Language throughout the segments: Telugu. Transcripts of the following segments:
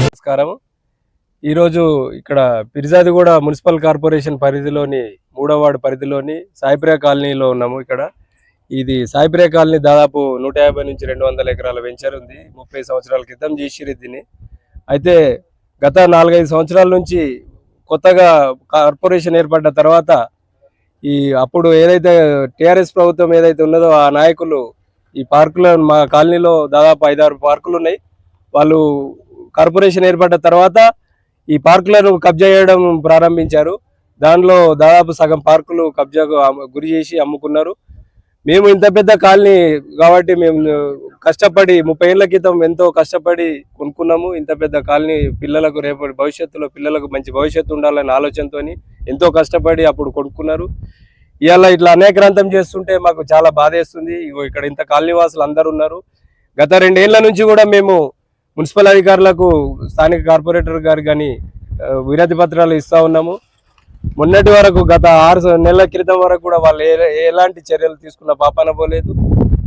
నమస్కారం. ఈరోజు ఇక్కడ పిరిజాదిగూడ మున్సిపల్ కార్పొరేషన్ పరిధిలోని మూడో వార్డు పరిధిలోని సాయిప్రియ కాలనీలో ఉన్నాము ఇక్కడ. ఇది సాయిప్రియ కాలనీ దాదాపు నూట యాభై నుంచి రెండు వందల ఎకరాల వెంచర్ ఉంది. ముప్పై సంవత్సరాల క్రితం చేసిరు దీన్ని. అయితే గత నాలుగైదు సంవత్సరాల నుంచి కొత్తగా కార్పొరేషన్ ఏర్పడ్డ తర్వాత ఈ అప్పుడు ఏదైతే టిఆర్ఎస్ ప్రభుత్వం ఏదైతే ఉన్నదో ఆ నాయకులు ఈ పార్కులో మా కాలనీలో దాదాపు ఐదారు పార్కులు ఉన్నాయి. వాళ్ళు కార్పొరేషన్ ఏర్పడ్డ తర్వాత ఈ పార్కులను కబ్జా చేయడం ప్రారంభించారు. దానిలో దాదాపు సగం పార్కులు కబ్జాకు గురి చేసి అమ్ముకున్నారు. మేము ఇంత పెద్ద కాలనీ కాబట్టి మేము కష్టపడి ముప్పై ఏళ్ళ క్రితం ఎంతో కష్టపడి కొనుక్కున్నాము. ఇంత పెద్ద కాలనీ పిల్లలకు రేపటి భవిష్యత్తులో పిల్లలకు మంచి భవిష్యత్తు ఉండాలనే ఆలోచనతో ఎంతో కష్టపడి అప్పుడు కొనుక్కున్నారు. ఇవాళ ఇట్లా అనేక్రాంతం చేస్తుంటే మాకు చాలా బాధేస్తుంది ఇగో ఇక్కడ ఇంత కాలనీవాసులు అందరు ఉన్నారు. గత రెండేళ్ళ నుంచి కూడా మేము మున్సిపల్ అధికారులకు స్థానిక కార్పొరేటర్ గారు కానీ వినతి పత్రాలు ఇస్తూ ఉన్నాము. మొన్నటి వరకు గత ఆరు నెలల క్రితం వరకు కూడా వాళ్ళు ఎలాంటి చర్యలు తీసుకున్న పాపాన పోలేదు.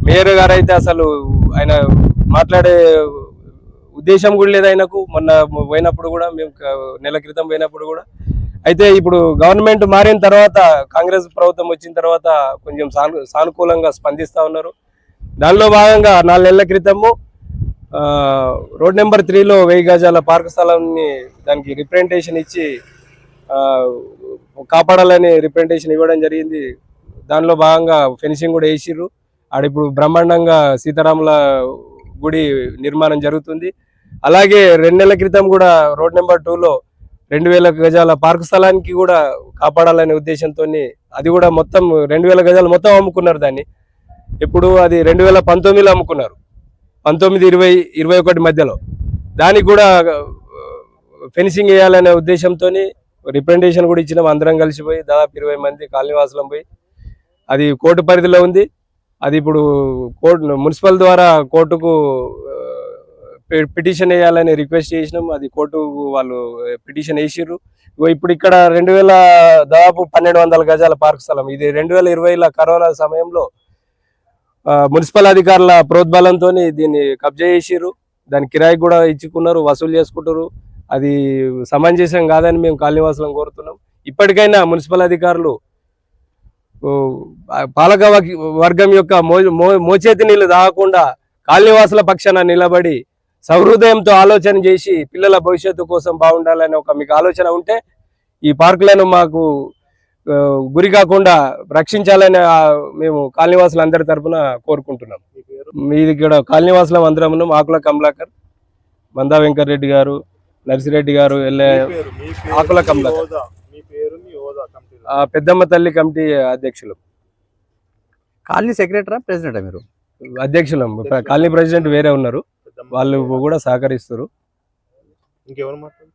మేయర్ గారు అయితే అసలు ఆయన మాట్లాడే ఉద్దేశం కూడా లేదు ఆయనకు. మొన్న పోయినప్పుడు కూడా మేము నెల క్రితం పోయినప్పుడు కూడా అయితే ఇప్పుడు గవర్నమెంట్ మారిన తర్వాత కాంగ్రెస్ ప్రభుత్వం వచ్చిన తర్వాత కొంచెం సాను సానుకూలంగా స్పందిస్తూ ఉన్నారు. దానిలో భాగంగా నాలుగు నెలల క్రితము రోడ్ నెంబర్ త్రీలో వెయ్యి గజాల పార్క్ స్థలాన్ని దానికి రిప్రజెంటేషన్ ఇచ్చి కాపాడాలని రిప్రజెంటేషన్ ఇవ్వడం జరిగింది. దానిలో భాగంగా ఫెన్సింగ్ కూడా వేసిర్రు. ఆడ ఇప్పుడు బ్రహ్మాండంగా సీతారాముల గుడి నిర్మాణం జరుగుతుంది. అలాగే రెండు నెలల క్రితం కూడా రోడ్ నెంబర్ టూలో రెండు వేల గజాల పార్క్ స్థలానికి కూడా కాపాడాలనే ఉద్దేశంతో అది కూడా మొత్తం రెండు వేల గజాలు మొత్తం అమ్ముకున్నారు దాన్ని. ఇప్పుడు అది రెండు వేల పంతొమ్మిదిలో అమ్ముకున్నారు. పంతొమ్మిది ఇరవై ఇరవై ఒకటి మధ్యలో. దానికి కూడా ఫెన్సింగ్ వేయాలనే ఉద్దేశంతో రిప్రజెంటేషన్ కూడా ఇచ్చినాం. అందరం కలిసిపోయి దాదాపు ఇరవై మంది కాలనీవాసులం పోయి. అది కోర్టు పరిధిలో ఉంది. అది ఇప్పుడు కోర్టు మున్సిపల్ ద్వారా కోర్టుకు పిటిషన్ వేయాలని రిక్వెస్ట్ చేసినాం. అది కోర్టు వాళ్ళు పిటిషన్ వేసిర్రు. ఇప్పుడు ఇక్కడ రెండు వేల దాదాపు పన్నెండు వందల గజాల పార్క్ స్థలం. ఇది రెండు వేల ఇరవైలో కరోనా సమయంలో మున్సిపల్ అధికారుల ప్రోద్బలంతో దీన్ని కబ్జా చేసిర్రు. దాని కిరాయి కూడా ఇచ్చుకున్నారు వసూలు చేసుకుంటారు అది సమంజసం కాదని మేము కాలనీవాసులను కోరుతున్నాం. ఇప్పటికైనా మున్సిపల్ అధికారులు పాలక వర్గం యొక్క మో మో- మోచేతి నీళ్ళు తాగకుండా కాలనీవాసుల పక్షాన నిలబడి సహృదయంతో ఆలోచన చేసి పిల్లల భవిష్యత్తు కోసం బాగుండాలని ఒక మీకు ఆలోచన ఉంటే ఈ పార్కులను మాకు గురి కాకుండా రక్షించాలని మేము కాలనీవాసులు అందరి తరపున కోరుకుంటున్నాం. మీది ఇక్కడ కాలనీవాసులం అందరం ఆకుల కమలాకర్ మందా వెంకటరెడ్డి గారు నర్సిరెడ్డి గారు ఎల్లే ఆకుల కమలాకర్. పెద్దమ్మ తల్లి కమిటీ అధ్యక్షులు. కాలనీ సెక్రటరా ప్రెసిడెంటా మీరు? అధ్యక్షులం. కాలనీ ప్రెసిడెంట్ వేరే ఉన్నారు. వాళ్ళు కూడా సహకరిస్తారు. ఇంకెవరు మాట్లాడు